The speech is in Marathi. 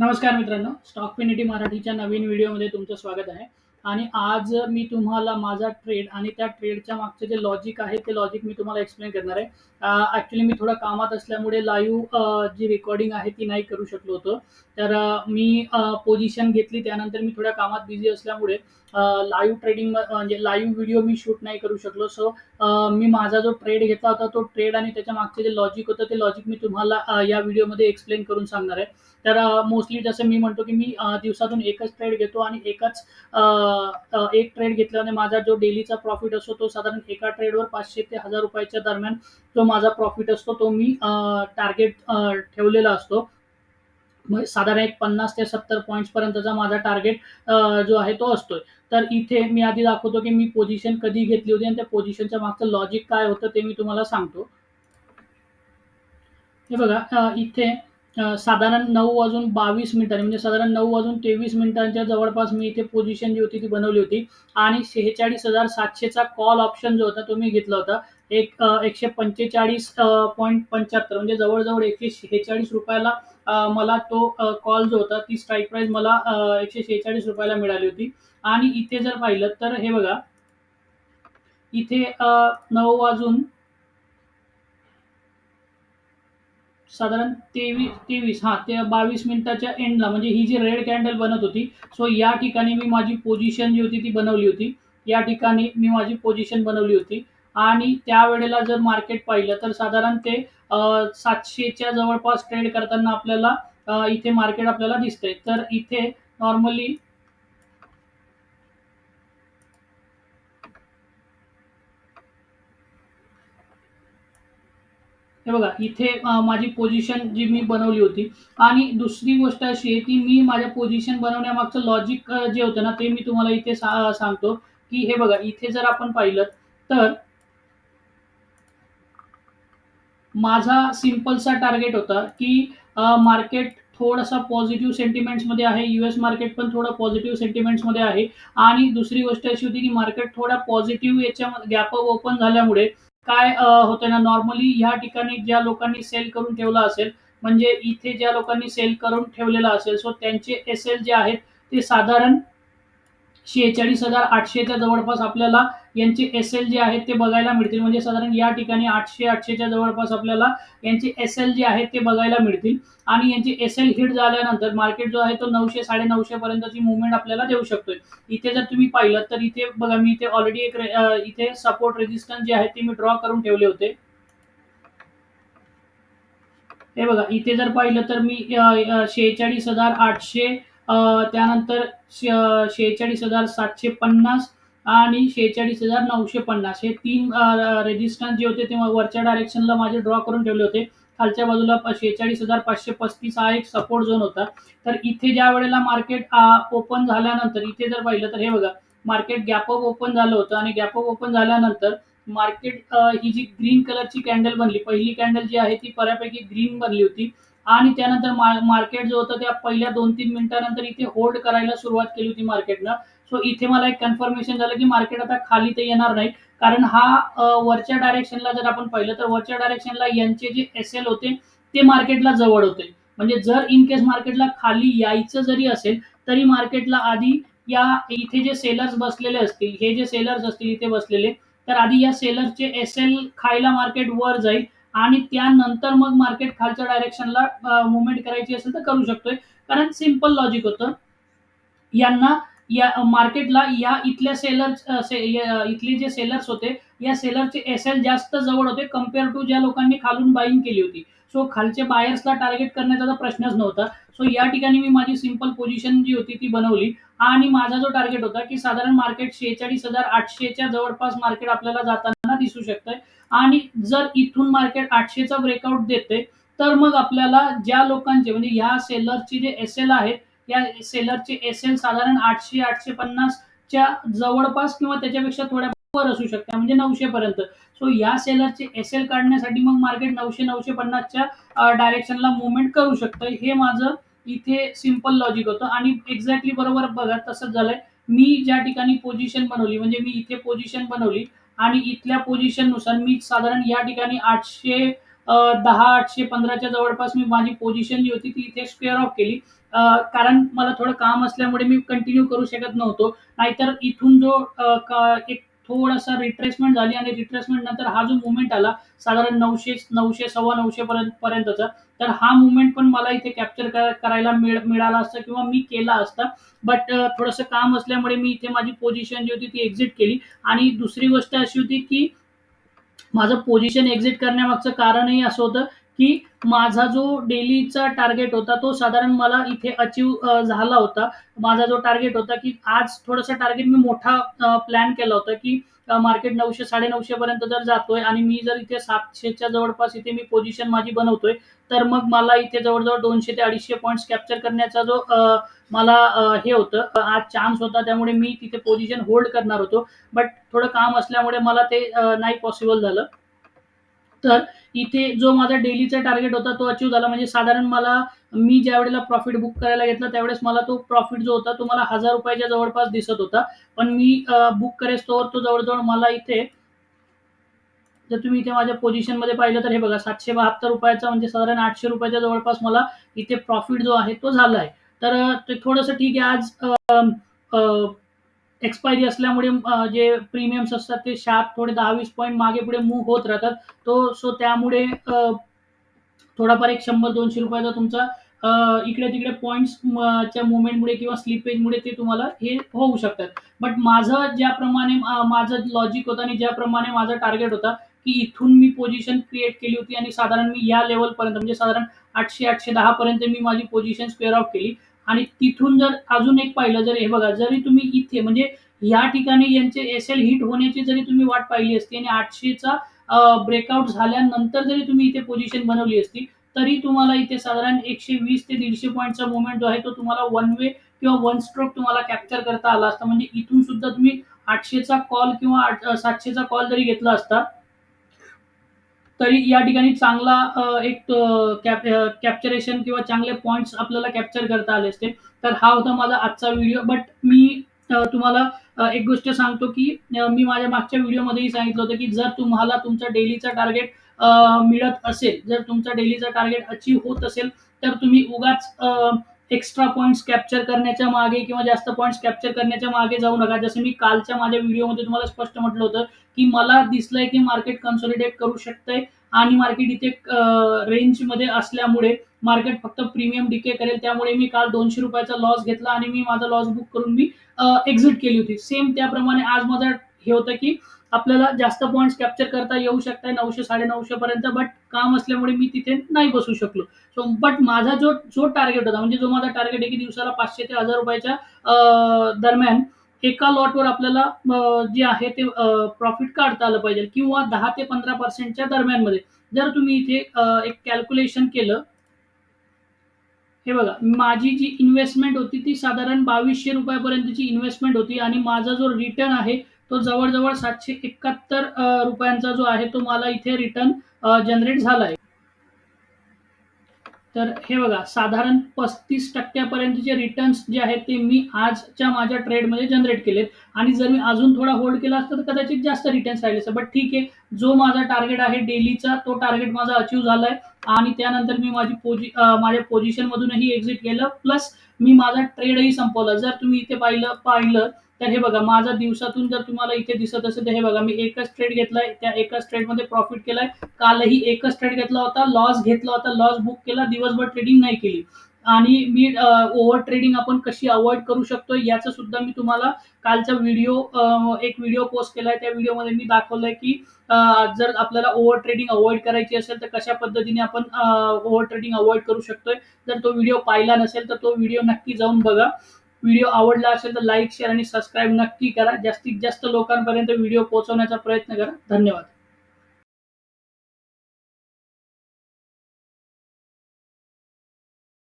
नमस्कार मित्रांनो स्टॉक पिनिटी मराठीच्या नवीन व्हिडिओमध्ये तुमचं स्वागत आहे. आणि आज मी तुम्हाला माझा ट्रेड आणि त्या ट्रेडच्या मागचे जे लॉजिक आहे ते लॉजिक मी तुम्हाला एक्सप्लेन करणार आहे. ॲक्च्युली मी थोडा कामात असल्यामुळे लाईव्ह जी रेकॉर्डिंग आहे ती नाही करू शकलो होतो. तर मी पोझिशन घेतली त्यानंतर मी थोड्या कामात बिझी असल्यामुळे लाईव्ह ट्रेडिंग म्हणजे लाईव्ह व्हिडिओ मी शूट नाही करू शकलो. सो मी माझा जो ट्रेड घेतला होता तो ट्रेड आणि त्याच्या मागचे जे लॉजिक होतं ते लॉजिक मी तुम्हाला या व्हिडिओमध्ये एक्सप्लेन करून सांगणार आहे. तर मोस्टली जसं मी म्हणतो की मी दिवसातून एकच ट्रेड घेतो आणि एकच एक ट्रेड घेतल्याने माझा जो डेलीचा प्रॉफिट असतो तो साधारण एका ट्रेडवर पाचशे ते हजार रुपयाच्या दरम्यान जो माझा प्रॉफिट असतो तो मी टार्गेट ठेवलेला असतो. साधारण एक पन्नास ते सत्तर पॉईंट्सपर्यंतचा माझा टार्गेट जो आहे तो असतोय. तर इथे मी आधी दाखवतो की मी पोझिशन कधी घेतली होती आणि त्या पोझिशनच्या मागचं लॉजिक काय होतं ते मी तुम्हाला सांगतो. हे बघा इथे साधारण नऊ वाजून बावीस मिनिटांनी म्हणजे साधारण नऊ वाजून तेवीस मिनिटांच्या जवळपास मी इथे पोझिशन जी होती ती बनवली होती. आणि शेहेचाळीस हजार सातशेचा कॉल ऑप्शन जो होता तो मी घेतला होता. एक एकशे पंचेचाळीस पॉईंट पंच्याहत्तर म्हणजे जवळजवळ एकशे शेहेचाळीस रुपयाला मला तो कॉल जो होता ती स्ट्राईक प्राईस मला एकशे शेहेचाळीस रुपयाला मिळाली होती. आणि इथे जर पाहिलं तर हे बघा इथे नऊ वाजून साधारण तेवीस तेवीस हां ते बावीस मिनिटाच्या एंडला म्हणजे ही जी रेड कॅन्डल बनत होती सो या ठिकाणी मी माझी पोझिशन जी होती ती बनवली होती. या ठिकाणी मी माझी पोझिशन बनवली होती. आणि त्यावेळेला जर मार्केट पाहिलं तर साधारण ते सातशेच्या जवळपास ट्रेड करताना आपल्याला इथे मार्केट आपल्याला दिसतंय. तर इथे नॉर्मली हे बघा इथे माझी पोझिशन जी मी बनवली होती. आणि दुसरी गोष्ट अशी आहे की मी माझ्या पोझिशन बनवण्यामागचं लॉजिक जे होतं ना ते मी तुम्हाला इथे सा सांगतो की हे बघा इथे जर आपण पाहिलं तर माझा सिम्पलचा टार्गेट होता की मार्केट थोडासा पॉझिटिव्ह सेंटिमेंट्समध्ये आहे युएस मार्केट पण थोडं पॉझिटिव्ह सेंटिमेंट्समध्ये आहे. आणि दुसरी गोष्ट अशी होती की मार्केट थोडा पॉझिटिव्ह याच्या गॅप ओपन झाल्यामुळे काय होतं ना नॉर्मली ह्या ठिकाणी ज्या लोकांनी सेल करून ठेवला असेल म्हणजे इथे ज्या लोकांनी सेल करून ठेवलेला असेल सो त्यांचे एस एल जे आहेत ते साधारण शेहेचाळीस हजार आठशेच्या जवळपास आपल्याला यांचे एस एल जे आहेत ते बघायला मिळतील. म्हणजे साधारण या ठिकाणी आठशे आठशेच्या जवळपास आपल्याला यांचे एस एल जे आहेत ते बघायला मिळतील. आणि यांचे एस एल हिट झाल्यानंतर मार्केट जो आहे तो नऊशे साडे नऊशे पर्यंतची मुवमेंट आपल्याला देऊ शकतोय. इथे जर तुम्ही पाहिलं तर इथे बघा मी इथे ऑलरेडी एक इथे सपोर्ट रेजिस्टन्स जे आहे ते मी ड्रॉ करून ठेवले होते. हे बघा इथे जर पाहिलं तर मी शेहेचाळीस हजार आठशे त्यानंतर शेहेचाळीस हजार सातशे पन्नास आणि शेहेचाळीस हजार नऊशे पन्नास. हे तीन रेजिस्टन्स जे होते ते वरच्या डायरेक्शनला माझे ड्रॉ करून ठेवले होते. खालच्या बाजूला शेहेचाळीस हजार पाचशे पस्तीस हा एक सपोर्ट झोन होता. तर इथे ज्या वेळेला मार्केट ओपन झाल्यानंतर इथे जर पाहिलं तर हे बघा मार्केट गॅप ओपन झालं होतं आणि गॅप ओपन झाल्यानंतर मार्केट ही जी ग्रीन कलरची कॅन्डल बनली पहिली कॅन्डल जी आहे ती बऱ्यापैकी ग्रीन बनली होती. आणि त्यानंतर मार्केट जो होतं त्या पहिल्या दोन तीन मिनिटानंतर इथे होल्ड करायला सुरुवात केली होती मार्केटनं सो इथे मला एक कन्फर्मेशन झालं की मार्केट आता खाली तर येणार नाही कारण हा वरच्या डायरेक्शनला जर आपण पाहिलं तर वरच्या डायरेक्शनला यांचे जे एस एल होते ते मार्केटला जवळ होते. म्हणजे जर इन केस मार्केटला खाली यायचं जरी असेल तरी मार्केटला आधी या इथे जे सेलर्स बसलेले असतील हे जे सेलर्स असतील इथे बसलेले तर आधी या सेलर्सचे एस एल खायला मार्केट वर जाईल. आणि त्यानंतर मग मार्केट खालच्या डायरेक्शनला मुवमेंट करायची असेल तर करू शकतोय. कारण सिंपल लॉजिक होतं. यांना या मार्केटला या इथल्या सेलर इथले जे सेलर्स होते या सेलरचे एस एल जास्त जवळ होते कंपेअर टू ज्या लोकांनी खालून बाईंग केली होती. सो खालचे बायर्सला टार्गेट करण्याचा प्रश्नच नव्हता. सो या ठिकाणी मी माझी सिंपल पोझिशन जी होती ती बनवली. आणि माझा जो टार्गेट होता की साधारण मार्केट शेहेचाळीस हजार आठशेच्या जवळपास मार्केट आपल्याला जाताना दिसू शकतंय. आणि जर इथून मार्केट आठशेचा ब्रेकआउट देते तर मग आपल्याला ज्या लोकांचे म्हणजे ह्या सेलरची जे एस एल आहेत या सेलरचे एस एल साधारण आठशे आठशे पन्नासच्या जवळपास किंवा त्याच्यापेक्षा थोड्या वर असू शकते म्हणजे नऊशे पर्यंत. सो या सेलरचे एस एल काढण्यासाठी मग मार्केट नऊशे नऊशे पन्नासच्या डायरेक्शनला मुवमेंट करू शकतं हे माझं इथे सिंपल लॉजिक होतं. आणि एक्झॅक्टली बरोबर बघा तसंच झालंय. मी ज्या ठिकाणी पोझिशन बनवली म्हणजे मी इथे पोझिशन बनवली आणि इथल्या पोझिशननुसार मी साधारण या ठिकाणी आठशे दहा आठशे पंधराच्या जवळपास मी माझी पोझिशन जी होती ती इथे स्क्वेअर ऑफ केली. कारण मला थोडं काम असल्यामुळे मी कंटिन्यू करू शकत नव्हतो. नाहीतर इथून जो एक थोडासा रिट्रेसमेंट झाली आणि रिट्रेसमेंट नंतर हा जो मुवमेंट आला साधारण नऊशे नऊशे सव्वा नऊशे पर्यंत पर्यंतचा तर हा मुवमेंट पण मला इथे कॅप्चर करायला मिळ- मिळाला असता किंवा मी केला असता. बट थोडंसं काम असल्यामुळे मी इथे माझी पोझिशन जी होती ती एक्झिट केली. आणि दुसरी गोष्ट अशी होती की माझं पोझिशन एक्झिट करण्यामागचं कारणही असं होतं की माझा जो डेलीचा टार्गेट होता तो साधारण मला इथे अचीव झाला होता. माझा जो टार्गेट होता की आज थोडासा टार्गेट मी मोठा प्लॅन केला होता की मार्केट नऊशे साडे नऊशे पर्यंत जर जातोय आणि मी जर इथे सातशेच्या जवळपास इथे मी पोझिशन माझी बनवतोय तर मग मला इथे जवळजवळ दोनशे ते अडीचशे पॉईंट्स कॅप्चर करण्याचा जो मला हे होतं. आज चान्स होता त्यामुळे मी तिथे पोझिशन होल्ड करणार होतो. बट थोडं काम असल्यामुळे मला ते नाही पॉसिबल झालं. तर इथे जो माझा डेलीचा टार्गेट होता तो अचीव झाला. म्हणजे साधारण मला मी ज्या वेळेला प्रॉफिट बुक करायला घेतला त्यावेळेस मला तो प्रॉफिट जो होता तो मला हजार रुपयाच्या जवळपास दिसत होता. पण मी बुक करेस्तोवर तो जवळजवळ मला इथे जर तुम्ही इथे माझ्या पोझिशनमध्ये पाहिलं तर हे बघा सातशे बहात्तर रुपयाचा म्हणजे साधारण आठशे रुपयाच्या जवळपास मला इथे प्रॉफिट जो आहे तो झाला आहे तर ते थोडंसं ठीक आहे. आज एक्सपायरी असल्यामुळे जे प्रीमियम्स असतात ते शार्प थोडे दहा वीस पॉईंट मागे पुढे मूव्ह होत राहतात. तो सो त्यामुळे थोडाफार एक शंभर दोनशे रुपयाचा तुमचा इकडे तिकडे पॉईंट्स च्या मुवमेंटमुळे किंवा स्लिपेजमुळे ते तुम्हाला हे होऊ शकतात. बट माझं ज्याप्रमाणे माझं लॉजिक होतं आणि ज्याप्रमाणे माझा टार्गेट होता की इथून मी पोझिशन क्रिएट केली होती आणि साधारण मी या लेवलपर्यंत म्हणजे साधारण आठशे आठशे दहा पर्यंत मी माझी पोझिशन स्क्वेअर ऑफ केली आणि तिथून जर अजून एक पाहिलं जर हे बघा जरी तुम्ही इथे म्हणजे या ठिकाणी यांचे एस एल हिट होण्याची जरी तुम्ही वाट पाहिली असती आणि आठशेचा ब्रेकआउट झाल्यानंतर जरी तुम्ही इथे पोझिशन बनवली असती तरी तुम्हाला इथे साधारण एकशे वीस ते दीडशे पॉईंटचा मुवमेंट जो आहे तो तुम्हाला वन वे किंवा वन स्ट्रोक तुम्हाला कॅप्चर करता आला असता. म्हणजे इथून सुद्धा तुम्ही आठशेचा कॉल किंवा आठ- सातशेचा कॉल जरी घेतला असता तरी या ठिकाणी चांगला एक कॅप कॅप्चरेशन किंवा चांगले पॉईंट्स आपल्याला कॅप्चर करता आले असते तर हा होता माझा आजचा व्हिडिओ बट मी तुम्हाला एक गोष्ट सांगतो की मी माझ्या मागच्या व्हिडिओमध्येही सांगितलं होतं की जर तुम्हाला तुमचा डेलीचा टार्गेट मिळत असेल जर तुमचा डेलीचा टार्गेट अचीव होत असेल तर तुम्ही उगाच एक्स्ट्रा पॉईंट्स कॅप्चर करण्याच्या मागे किंवा जास्त पॉईंट्स कॅप्चर करण्याच्या मागे जाऊ नका. जसं मी कालच्या माझ्या व्हिडिओमध्ये तुम्हाला स्पष्ट म्हटलं होतं की मला दिसलंय की मार्केट कन्सॉलिडेट करू शकतंय आणि मार्केट इथे रेंजमध्ये असल्यामुळे मार्केट फक्त प्रीमियम डिके करेल. त्यामुळे मी काल दोनशे रुपयाचा लॉस घेतला आणि मी माझा लॉस बुक करून मी एक्झिट केली होती. सेम त्याप्रमाणे आज माझा हे होतं की आपल्याला जास्त पॉईंट्स कॅप्चर करता येऊ शकतात नऊशे साडे नऊशे पर्यंत बट काम असल्यामुळे मी तिथे नाही बसू शकलो. सो बट माझा जो जो टार्गेट होता म्हणजे जो माझा टार्गेट आहे की दिवसाला पाचशे ते हजार रुपयाच्या दरम्यान एका लॉटवर आपल्याला जे आहे ते प्रॉफिट काढता आलं पाहिजे किंवा दहा ते पंधरा पर्सेंटच्या दरम्यानमध्ये. जर तुम्ही इथे एक कॅल्क्युलेशन केलं हे बघा माझी जी इन्व्हेस्टमेंट होती ती साधारण बावीसशे रुपयापर्यंतची इन्व्हेस्टमेंट होती आणि माझा जो रिटर्न आहे तो जवळजवळ सातशे एकाहत्तर रुपयांचा जो आहे तो मला इथे रिटर्न जनरेट झाला आहे तर हे बघा साधारण पस्तीस टक्क्यापर्यंतचे रिटर्न्स जे आहेत ते मी आजच्या माझ्या ट्रेडमध्ये जनरेट केलेत. आणि जर मी अजून थोडा होल्ड केला असता तर कदाचित जास्त रिटर्न्स राहिले असते. बट ठीक आहे जो माझा टार्गेट आहे डेलीचा तो टार्गेट माझा अचीव झालाय. आणि त्यानंतर मी माझी पोझि माझ्या पोझिशनमधूनही एक्झिट केलं. प्लस मी माझा ट्रेडही संपवला. जर तुम्ही इथे पाहिलं पाहिलं तर हे बघा माझा दिवसातून जर तुम्हाला इथे दिसत असेल तर हे बघा मी एकच ट्रेड घेतलाय त्या एकाच ट्रेडमध्ये प्रॉफिट केलाय. कालही एकच ट्रेड घेतला होता लॉस घेतला होता लॉस बुक केला दिवसभर ट्रेडिंग नाही केली. आणि मी ओव्हर ट्रेडिंग आपण कशी अवॉइड करू शकतो याचं सुद्धा मी तुम्हाला कालचा व्हिडिओ एक व्हिडिओ पोस्ट केलाय त्या व्हिडिओमध्ये मी दाखवलंय की जर आपल्याला ओव्हर ट्रेडिंग अवॉइड करायची असेल तर कशा पद्धतीने आपण ओव्हर ट्रेडिंग अवॉइड करू शकतोय. जर तो व्हिडिओ पाहिला नसेल तर तो व्हिडिओ नक्की जाऊन बघा. व्हिडिओ आवडला असेल तर लाईक शेअर आणि सबस्क्राईब नक्की करा. जास्तीत जास्त लोकांपर्यंत व्हिडिओ पोहोचवण्याचा प्रयत्न करा. धन्यवाद.